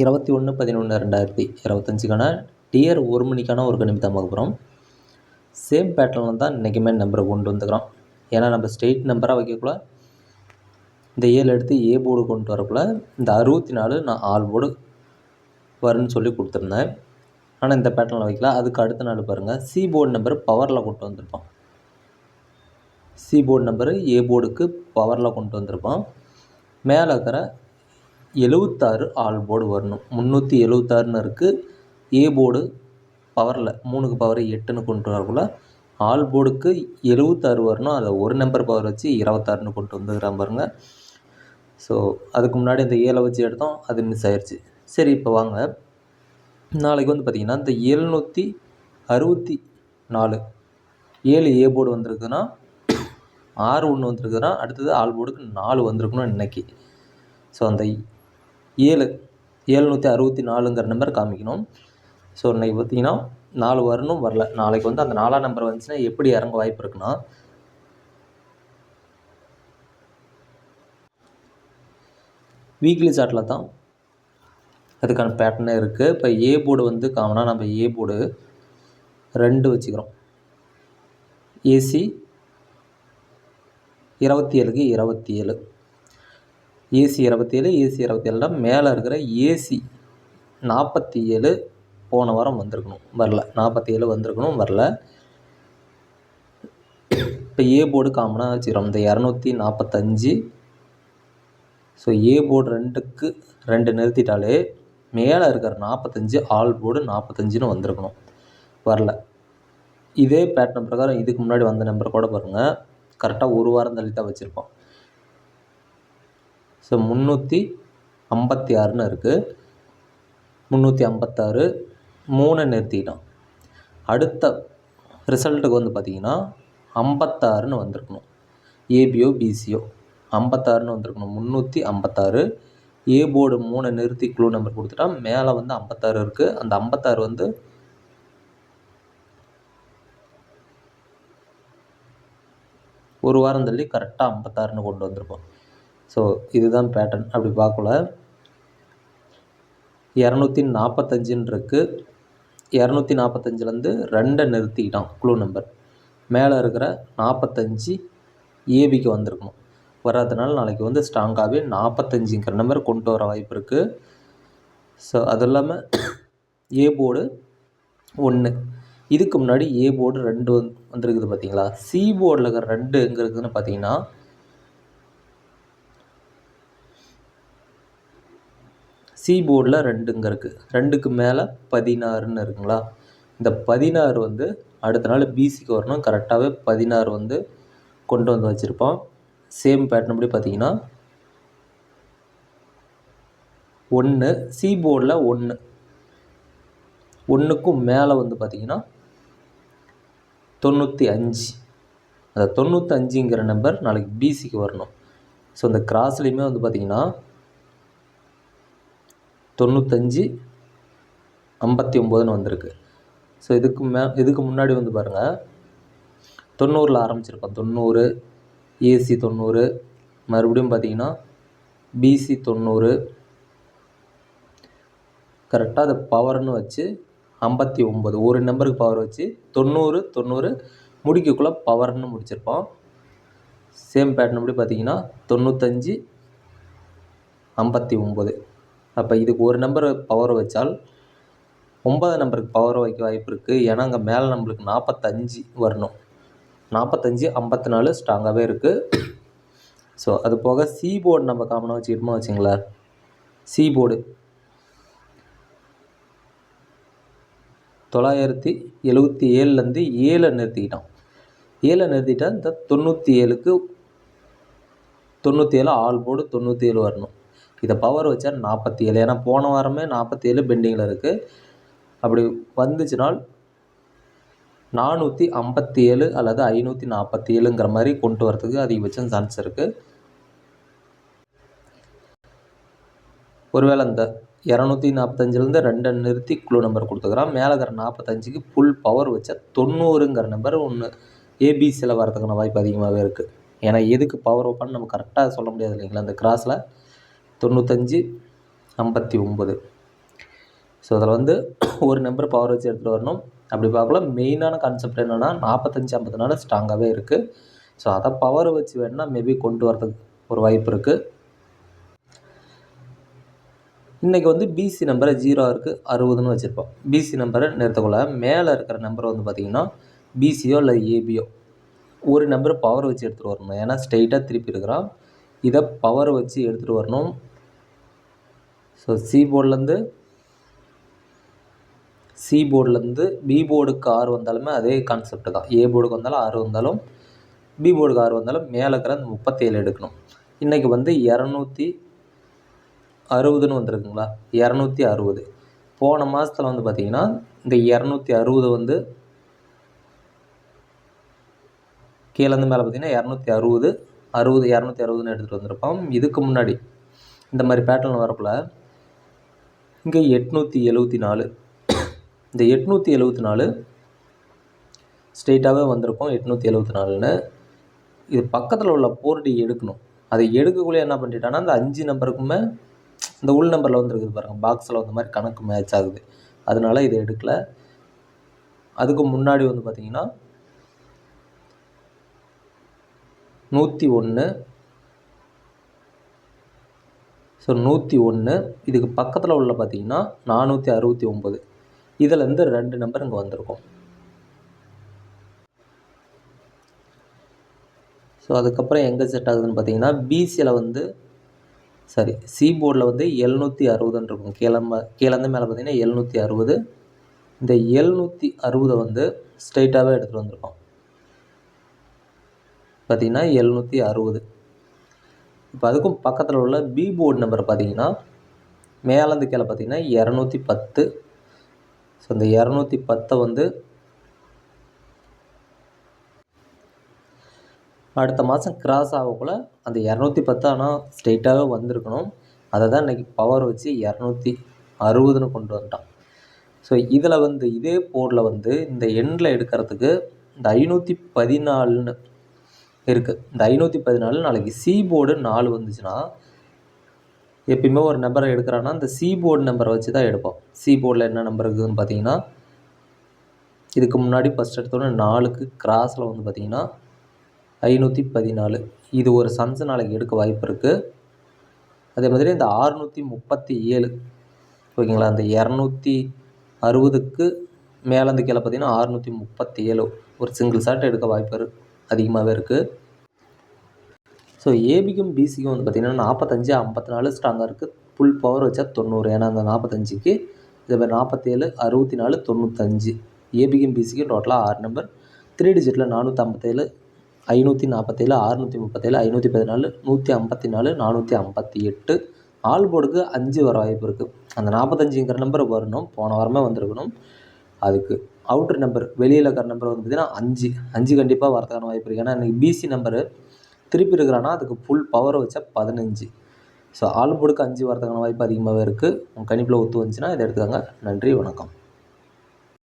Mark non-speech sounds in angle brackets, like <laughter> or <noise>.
இருபத்தி ஒன்று பதினொன்று ரெண்டாயிரத்தி இருபத்தஞ்சிக்கான டியர் ஒரு மணிக்கான ஒரு கணிப்பு தான் பார்க்க போகிறோம் சேம் பேட்டர்னில் தான் இன்றைக்குமே நம்பரை கொண்டு வந்துக்கிறோம். ஏன்னா நம்ம ஸ்ட்ரெயிட் நம்பராக வைக்கக்குள்ள இந்த ஏழு எடுத்து ஏ போர்டு கொண்டு வரக்குள்ள இந்த அறுபத்தி நாலு நான் ஆல் போர்டு வரும்னு சொல்லி கொடுத்துருந்தேன். ஆனால் இந்த பேட்டர்னில் வைக்கல. அதுக்கு அடுத்த நாள் பாருங்கள் சி போர்டு நம்பர் பவரில் கொண்டு வந்திருப்பான். சி போர்டு நம்பரு ஏ போர்டுக்கு பவரில் கொண்டு வந்திருப்பான். மேலே இருக்கிற எழுவத்தாறு ஆல் போர்டு வரணும். முந்நூற்றி எழுவத்தாறுன்னு இருக்குது ஏ போர்டு பவரில் மூணுக்கு பவர் எட்டுன்னு கொண்டு வரக்குள்ள ஆல் போர்டுக்கு எழுவத்தாறு வரணும். அதை ஒரு நம்பர் பவர் வச்சு இருபத்தாறுன்னு கொண்டு வந்துக்கிறான் பாருங்கள் ஸோ அதுக்கு முன்னாடி இந்த ஏழை வச்சு எடுத்தோம். அது மிஸ் ஆயிடுச்சு சரி இப்போ வாங்க. நாளைக்கு வந்து பார்த்திங்கன்னா இந்த எழுநூற்றி அறுபத்தி நாலு ஏழு ஏ போர்டு வந்திருக்குன்னா ஆறு ஒன்று வந்திருக்குதுன்னா அடுத்தது ஆல் போர்டுக்கு நாலு வந்திருக்கணும் இன்றைக்கி ஸோ அந்த ஏழு ஏழ்நூற்றி அறுபத்தி நாலுங்கிற நம்பர் காமிக்கணும். ஸோ இன்றைக்கி பார்த்தீங்கன்னா நாலு வரணும் வரல. நாளைக்கு வந்து அந்த நாலாம் நம்பர் வந்துச்சுன்னா எப்படி இறங்க வாய்ப்பு இருக்குன்னா வீக்லி சார்ட்டில் தான் அதுக்கான பேட்டர்னே இருக்குது இப்போ ஏ போர்டு வந்து காமனாக நம்ம ஏ போர்டு ரெண்டு வச்சுக்கிறோம். ஏசி இருபத்தி ஏழுக்கு இருபத்தி ஏழு. ஏசி இருபத்தி ஏழு ஏசி இருபத்தி ஏழில் மேலே இருக்கிற ஏசி நாற்பத்தி ஏழு போன வாரம் வந்திருக்கணும். வரல. நாற்பத்தி ஏழு வந்திருக்கணும். வரல. இப்போ ஏ போர்டு காமனாக வச்சுக்கிறோம். இந்த இரநூத்தி நாற்பத்தஞ்சு ஸோ ஏ போர்டு ரெண்டுக்கு ரெண்டு நிறுத்திட்டாலே மேலே இருக்கிற நாற்பத்தஞ்சு ஆல் போர்டு நாற்பத்தஞ்சுன்னு வந்திருக்கணும். வரல. இதே பேட்டர்ன் பிரகாரம் இதுக்கு முன்னாடி வந்த நம்பர் கூட பாருங்கள் கரெக்டாக ஒரு வாரம் தள்ளி தான் வச்சுருப்போம். ஸோ முந்நூற்றி ஐம்பத்தி ஆறுன்னு இருக்குது முந்நூற்றி ஐம்பத்தாறு மூணை நிறுத்திக்கிட்டோம் அடுத்த ரிசல்ட்டுக்கு வந்து பார்த்திங்கன்னா ஐம்பத்தாறுன்னு வந்திருக்கணும். ஏபிஓ பிசிஓ ஐம்பத்தாறுன்னு வந்திருக்கணும். முந்நூற்றி ஐம்பத்தாறு. ஏ போர்டு மூணை நிறுத்தி க்ளூ நம்பர் கொடுத்துட்டா மேலே வந்து ஐம்பத்தாறு இருக்குது அந்த ஐம்பத்தாறு வந்து ஒரு வாரம் தள்ளி கரெக்டாக ஐம்பத்தாறுன்னு கொண்டு வந்திருப்போம். ஸோ இதுதான் பேட்டர்ன் அப்படி பார்க்கல. இரநூத்தி நாற்பத்தஞ்சுன்னு இருக்குது இரநூத்தி நாற்பத்தஞ்சிலேருந்து ரெண்டை நிறுத்திக்கிட்டான் குழு நம்பர் மேலே இருக்கிற நாற்பத்தஞ்சு ஏபிக்கு வந்திருக்கணும். வராதனால நாளைக்கு வந்து ஸ்ட்ராங்காகவே நாற்பத்தஞ்சுங்கிற நம்பர் கொண்டு வர வாய்ப்பு இருக்குது ஸோ அது இல்லாமல் ஏ போர்டு ஒன்று இதுக்கு முன்னாடி ஏ போர்டு ரெண்டு வந்து வந்துருக்குது பார்த்தீங்களா சி போர்டில் இருக்கிற ரெண்டு எங்கே இருக்குதுன்னு பார்த்தீங்கன்னா சி போர்டில் ரெண்டுங்க இருக்குது ரெண்டுக்கு மேலே பதினாறுன்னு இருக்குங்களா? இந்த பதினாறு வந்து அடுத்த நாள் பிசிக்கு வரணும். கரெக்டாகவே பதினாறு வந்து கொண்டு வந்து வச்சுருப்போம். சேம் பேட்டர்ன் படி பார்த்தீங்கன்னா ஒன்று சி போர்டில் ஒன்று ஒன்றுக்கும் மேலே வந்து பார்த்திங்கன்னா தொண்ணூற்றி அஞ்சு. அந்த தொண்ணூற்றஞ்சுங்கிற நம்பர் நாளைக்கு பிசிக்கு வரணும். ஸோ இந்த கிராஸ்லேயுமே வந்து பார்த்திங்கன்னா தொண்ணூத்தஞ்சு ஐம்பத்தி ஒம்போதுன்னு வந்திருக்கு. ஸோ இதுக்கு மே இதுக்கு முன்னாடி வந்து பாருங்கள் தொண்ணூறில் ஆரம்பிச்சிருக்கோம். தொண்ணூறு ஏசி தொண்ணூறு மறுபடியும் பார்த்தீங்கன்னா பிசி தொண்ணூறு. கரெக்டாக அது பவர்னு வச்சு ஐம்பத்தி ஒம்பது ஒரு நம்பருக்கு பவர் வச்சு தொண்ணூறு தொண்ணூறு முடிக்கக்குள்ளே பவர்னு முடிச்சிருப்போம். சேம் பேட்டர்ன் படி பார்த்தீங்கன்னா தொண்ணூத்தஞ்சு ஐம்பத்தி ஒம்பது அப்போ இதுக்கு ஒரு நம்பர் பவர் வச்சால் ஒன்பது நம்பருக்கு பவர் வைக்க வாய்ப்பு இருக்குது ஏன்னா அங்கே மேலே நம்மளுக்கு நாற்பத்தஞ்சு வரணும். நாற்பத்தஞ்சு ஐம்பத்தி நாலு ஸ்ட்ராங்காகவே இருக்குது ஸோ அது போக சி போர்டு நம்ம காமனாக வச்சுக்கிட்டோமா வச்சுங்களேன். சி போர்டு தொள்ளாயிரத்தி எழுபத்தி ஏழுலேருந்து ஏழை நிறுத்திக்கிட்டான். ஏழை நிறுத்திட்டால் இந்த தொண்ணூற்றி ஏழுக்கு தொண்ணூற்றி ஏழு ஆல் போர்டு தொண்ணூற்றி ஏழு வரணும். இதை பவர் வச்சா நாற்பத்தி ஏழு ஏன்னா போன வாரமே நாற்பத்தி ஏழு பெண்டிங்கில் இருக்குது அப்படி வந்துச்சுனால் நானூற்றி ஐம்பத்தி ஏழு அல்லது ஐநூற்றி நாற்பத்தி ஏழுங்கிற மாதிரி கொண்டு வரதுக்கு அதிகபட்சம் சான்ஸ் இருக்குது ஒருவேளை இந்த இரநூத்தி நாற்பத்தஞ்சிலேருந்து ரெண்டு நிறுத்தி குழு நம்பர் கொடுத்துக்கிறான். மேலே இருக்கிற நாற்பத்தஞ்சுக்கு ஃபுல் பவர் வச்சா தொண்ணூறுங்கிற நம்பர் ஒன்று ஏபிசியில் வரதுக்கான வாய்ப்பு அதிகமாகவே இருக்குது ஏன்னா எதுக்கு பவர் ஓப்பன் நம்ம கரெக்டாக சொல்ல முடியாது இல்லைங்களா அந்த கிராஸில் தொண்ணூத்தஞ்சு ஐம்பத்தி ஒம்பது. ஸோ அதில் வந்து <coughs> ஒரு நம்பர் பவர் வச்சு எடுத்துகிட்டு வரணும். அப்படி பார்க்கல மெயினான கான்செப்ட் என்னென்னா நாற்பத்தஞ்சு ஐம்பது நாள் ஸ்ட்ராங்காகவே இருக்குது ஸோ அதை பவர் வச்சு வேணால் மேபி கொண்டு வரதுக்கு ஒரு வாய்ப்பு இருக்குது இன்றைக்கி வந்து பிசி நம்பரை ஜீரோ இருக்குது அறுபதுன்னு வச்சுருப்போம். பிசி நம்பரை நிறுத்தக்குள்ள மேலே இருக்கிற நம்பர் வந்து பார்த்திங்கன்னா பிசியோ இல்லை ஏபியோ ஒரு நம்பர் பவர் வச்சு எடுத்துகிட்டு வரணும். ஏன்னா ஸ்ட்ரெயிட்டாக திருப்பி இருக்கிறான் இதை பவர் வச்சு எடுத்துகிட்டு வரணும். ஸோ சி போர்ட்லேருந்து சி போர்ட்லேருந்து பி போர்டுக்கு ஆறு வந்தாலுமே அதே கான்செப்ட் தான். ஏ போர்டுக்கு வந்தாலும் ஆறு வந்தாலும் பி போர்டுக்கு ஆறு வந்தாலும் மேலே இருக்கிற அந்த முப்பத்தேழு எடுக்கணும். இன்றைக்கி வந்து இரநூத்தி அறுபதுன்னு வந்திருக்குங்களா? இரநூத்தி அறுபது. போன மாதத்தில் வந்து பார்த்திங்கன்னா இந்த இரநூத்தி அறுபது வந்து கீழேருந்து மேலே பார்த்திங்கன்னா இரநூத்தி அறுபது அறுபது இரநூத்தி அறுபதுன்னு எடுத்துகிட்டு வந்திருப்போம். இதுக்கு முன்னாடி இந்த மாதிரி பேட்டர்ன் வரப்பில் இங்கே எட்நூற்றி எழுபத்தி நாலு. இந்த எட்நூற்றி எழுபத்தி நாலு ஸ்ட்ரெயிட்டாகவே வந்திருக்கோம். எட்நூற்றி எழுபத்தி நாலுன்னு இது பக்கத்தில் உள்ள போர்டி எடுக்கணும். அதை எடுக்கக்குள்ளே என்ன பண்ணிட்டான்னா அந்த அஞ்சு நம்பருக்குமே இந்த உள் நம்பரில் வந்துருக்குது பாருங்கள் பாக்ஸில் வந்த மாதிரி கணக்கு மேட்ச் ஆகுது. அதனால இதை எடுக்கலை. அதுக்கு முன்னாடி வந்து பார்த்திங்கன்னா நூற்றி ஒன்று ஸோ நூற்றி ஒன்று இதுக்கு பக்கத்தில் உள்ள பார்த்திங்கன்னா நானூற்றி அறுபத்தி ஒம்பது இதிலேருந்து ரெண்டு நம்பர் இங்கே வந்திருக்கும். ஸோ அதுக்கப்புறம் எங்கே செட் ஆகுதுன்னு பார்த்தீங்கன்னா பிசியில் வந்து சாரி சி போர்டில் வந்து எழுநூற்றி அறுபதுன்னு இருக்கும் கீழே கீழேருந்து மேலே பார்த்தீங்கன்னா எழுநூற்றி அறுபது. இந்த எழுநூற்றி அறுபதை வந்து ஸ்ட்ரைட்டாகவே எடுத்துகிட்டு வந்திருக்கோம். பார்த்திங்கன்னா எழுநூற்றி அறுபது. இப்போ அதுக்கும் பக்கத்தில் உள்ள பி போர்டு நம்பர் பார்த்தீங்கன்னா மேலேருந்து கீழே பார்த்தீங்கன்னா இரநூத்தி பத்து. ஸோ இந்த இரநூத்தி பத்தை வந்து அடுத்த மாதம் கிராஸ் ஆகக்குள்ள அந்த இரநூத்தி பத்து ஆனால் ஸ்ட்ரெயிட்டாகவே வந்திருக்கணும். அதை தான் இன்றைக்கி பவர் வச்சு இரநூத்தி அறுபதுன்னு கொண்டு வந்துட்டான். ஸோ இதில் வந்து இதே போர்டில் வந்து இந்த எண்ணில் எடுக்கிறதுக்கு இந்த ஐநூற்றி பதினாலுன்னு இருக்குது இந்த ஐநூற்றி பதினாலு நாளைக்கு சி போர்டு நாலு வந்துச்சுன்னா எப்பயுமே ஒரு நம்பரை எடுக்கிறான்னா அந்த சி போர்டு நம்பரை வச்சு தான் எடுப்போம். சி போர்டில் என்ன நம்பர் இருக்குதுன்னு பார்த்தீங்கன்னா இதுக்கு முன்னாடி ஃபஸ்ட் எடுத்தோடனே நாலுக்கு கிராஸில் வந்து பார்த்திங்கன்னா ஐநூற்றி பதினாலு. இது ஒரு சன்ஸ் நாளைக்கு எடுக்க வாய்ப்பு இருக்குது அதே மாதிரி இந்த ஆறுநூற்றி முப்பத்தி ஏழு ஓகேங்களா? அந்த இரநூத்தி அறுபதுக்கு மேலேருந்து கீழே பார்த்தீங்கன்னா ஆறுநூற்றி முப்பத்தி ஏழு ஒரு சிங்கிள் ஷாட் எடுக்க வாய்ப்பு இருக்குது அதிகமாகவே இருக்குது ஸோ ஏபிக்கும் பிசிக்கும் வந்து பார்த்திங்கன்னா நாற்பத்தஞ்சு ஐம்பத்தி நாலு ஸ்ட்ராங்காக இருக்குது ஃபுல் பவர் வச்சா தொண்ணூறு. ஏன்னா அந்த நாற்பத்தஞ்சுக்கு இதே மாதிரி நாற்பத்தேழு அறுபத்தி நாலு தொண்ணூத்தஞ்சு. ஏபிக்கும் பிசிக்கும் டோட்டலாக ஆறு நம்பர் த்ரீ டிஜிட்டில் நானூற்றி ஐம்பத்தேழு ஐநூற்றி நாற்பத்தேழு அறுநூற்றி முப்பத்தேழு ஐநூற்றி பதினாலு நூற்றி ஐம்பத்தி நாலு நானூற்றி ஐம்பத்தி எட்டு ஆல் போர்டுக்கு அஞ்சு வர வாய்ப்பு இருக்குது அந்த நாற்பத்தஞ்சுங்கிற நம்பர் வரணும். போன வாரமே வந்திருக்கணும். அதுக்கு. அவுட்ரு நம்பர் வெளியில் இருக்கிற நம்பர் வந்து பார்த்திங்கன்னா அஞ்சு. அஞ்சு கண்டிப்பாக வரதுக்கான வாய்ப்பு இருக்குது ஏன்னா இன்றைக்கி பிசி நம்பரு திருப்பி இருக்கிறான்னா அதுக்கு ஃபுல் பவர் வச்சா பதினஞ்சு. ஸோ ஆள் போர்டுக்கு அஞ்சு வரதுக்கான வாய்ப்பு அதிகமாகவே இருக்குது உங்கள் கணிப்பில் ஒத்து வந்துச்சுன்னா இதை எடுத்துக்கோங்க. நன்றி வணக்கம்.